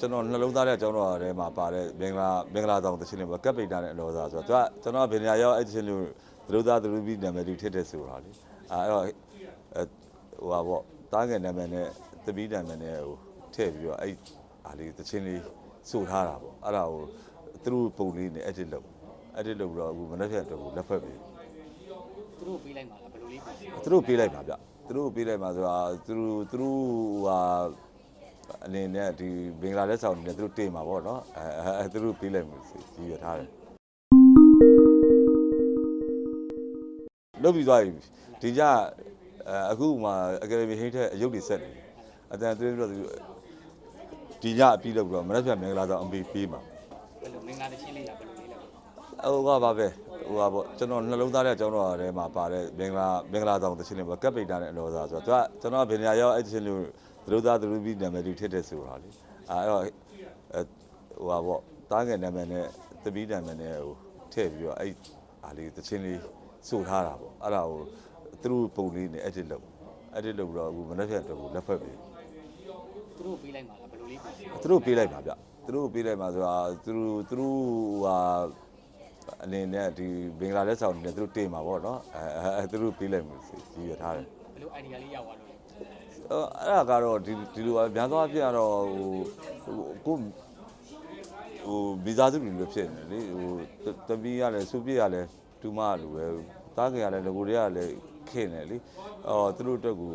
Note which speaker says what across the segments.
Speaker 1: ကျွန်တော်နှလုံးသားတဲ့ကျောင်းတော်ထဲမှာပါတဲ့မင်္ဂလာမင်္ဂလာဆောင်သချင်းလေးပေါ့ကပ်ပိတ်တာနဲ့အလောစားဆိုတော့သူကကျွန်တော်ကဗင်ညာရောက်အဲ့သချင်းလေးသလူသားသလူပြီးနာမည်လေးထည့်တဲ့ဆိုတာလေအဲအဲ့တော့အဲဟိုပါပေါ့တားငယ်နာမည်နဲ့သမီးနာမည်နဲ့ဟိုထည့်ပြီးတော့အဲ့အားလေးသချင်းလေးဆိုထားတာပေါ့အဲ့ဒါကိုသူတို့ပုံလေးနဲ့ edit လုပ် edit လုပ်ပြီးတော့အခုမနေ့ဖြတ်တော့လက်ဖက်ပြီး
Speaker 2: သူတို့ပေးလိုက်မှာလားဘယ်လိုလေးပေးလဲ
Speaker 1: သူတို့ပေးလိုက်ပါဗျသူတို့ပေးလိုက်ပါဆိုတာသူတို့သူတို့ဟာ အနေနဲ့ဒီဘင်္ဂလားဒေ့ရှ်ဆောင်အနေနဲ့သူတို့တင်မှာပေါ့နော်အဲအဲသူတို့ပေးလိုက်မှုစီရထားတယ်လုပ်ပြီးသွားပြီဒီကြအဲအခုမှအကယ်ဒမီဟိတ်တဲ့အယုတ်တွေဆက်နေတယ်အတန်သွင်းပြီးတော့သူဒီညအပြီးလုပ်ပြီးတော့မနေ့ကမင်္ဂလာဆောင်အမေပေးမှာ
Speaker 2: ဘယ်လိုမင်္ဂလာတစ်ချင်းလေးလားဘယ်လိုလေးလဲ
Speaker 1: ဟိုကပါပဲဟိုကပေါ့ကျွန်တော်နှလုံးသားတဲ့ကျောင်းတော်ထဲမှာပါတဲ့မင်္ဂလာမင်္ဂလာဆောင်သချင်းလေးပေါ့ကပ်ပိတ်တာနဲ့အလောစားဆိုတော့သူကကျွန်တော်ကဗင်ညာရောက်အဲ့သချင်းလေး သလူသားသလူပြီးနာမည်လေးထည့်တဲ့ဆိုတာလေအဲအဲ့တော့အဲဟိုပါပေါ့တားငယ်နာမည်နဲ့သမီးနာမည်နဲ့ဟိုထည့်ပြီးတော့အဲ့အားလေးသချင်းလေးဆိုထားတာပေါ့အဲ့ဒါကိုသူတို့ပုံလေးနဲ့ edit လုပ် edit လုပ်ပြီးတော့အခုမနေ့ဖြတ်တော့လက်ဖက်ပြီး
Speaker 2: သူတို့ပေးလိုက်မှာလားဘယ်လိုလေးပေးလဲ
Speaker 1: သူတို့ပေးလိုက်ပါဗျသူတို့ပေးလိုက်ပါဆိုတာသူတို့သူတို့ဟာအနေနဲ့ဒီဘင်္ဂလားဒေ့ရှ်ဆောင်အနေနဲ့သူတို့တင်မှာပေါ့နော်အဲအဲသူတို့ပေးလိုက်မှုစီရထားတယ်
Speaker 2: ဘ ယ်လို idea လေးရောက်သွားလို့လဲ
Speaker 1: အဲအဲ့ဒါကတော့ဒီဒီလိုပါများသောအားဖြင့်ကတော့ဟိုဟိုကိုဟိုဗီဇာသူလူလိုဖြစ်နေလေဟိုတပီးရလဲစူပြည့်ရလဲတူမလူပဲတားကြရလဲငကိုတွေကလည်းခင့်နေလေအော်သူတို့အတွက်ကို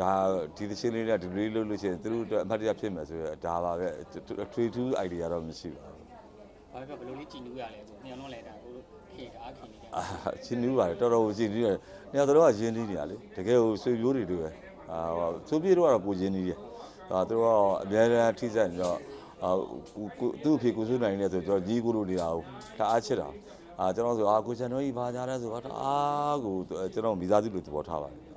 Speaker 1: ဒါဒီသချင်းလေးတွေကဒီလိုလေးလုပ်လို့ရှိရင်သူတို့အတွက်အမှတ်တရဖြစ်မယ်ဆိုတော့ဒါပါပဲထွေထူး idea တော့မရှိပါဘူး
Speaker 2: ဘာဖြစ်ဘယ်လိုလေးကြည်နူးရလဲဆိုညောင်းတော့လဲတာကိုခေတ အားခင်နေကြ
Speaker 1: အာချင်းနူးပါတယ်တော်တော်ကိုချင်းနူးတယ်။နေရာတော်ကရင်းနှီးနေရလေတကယ်ကိုဆွေမျိုးတွေတွေပဲအာသူပြေတော့ကတော့ကိုရင်းနှီးတယ်။အာသူတို့ကအများအားထိစက်နေတော့အာသူ့အဖေကိုစွနိုင်နေဆိုတော့ညီကိုလိုနေတာကိုတအားချစ်တာ။အာကျွန်တော်ဆိုအာကိုချန်တော်ကြီးဘာကြလဲဆိုတော့တအားကိုကျွန်တော်မိသားစုလိုသဘောထားပါတယ်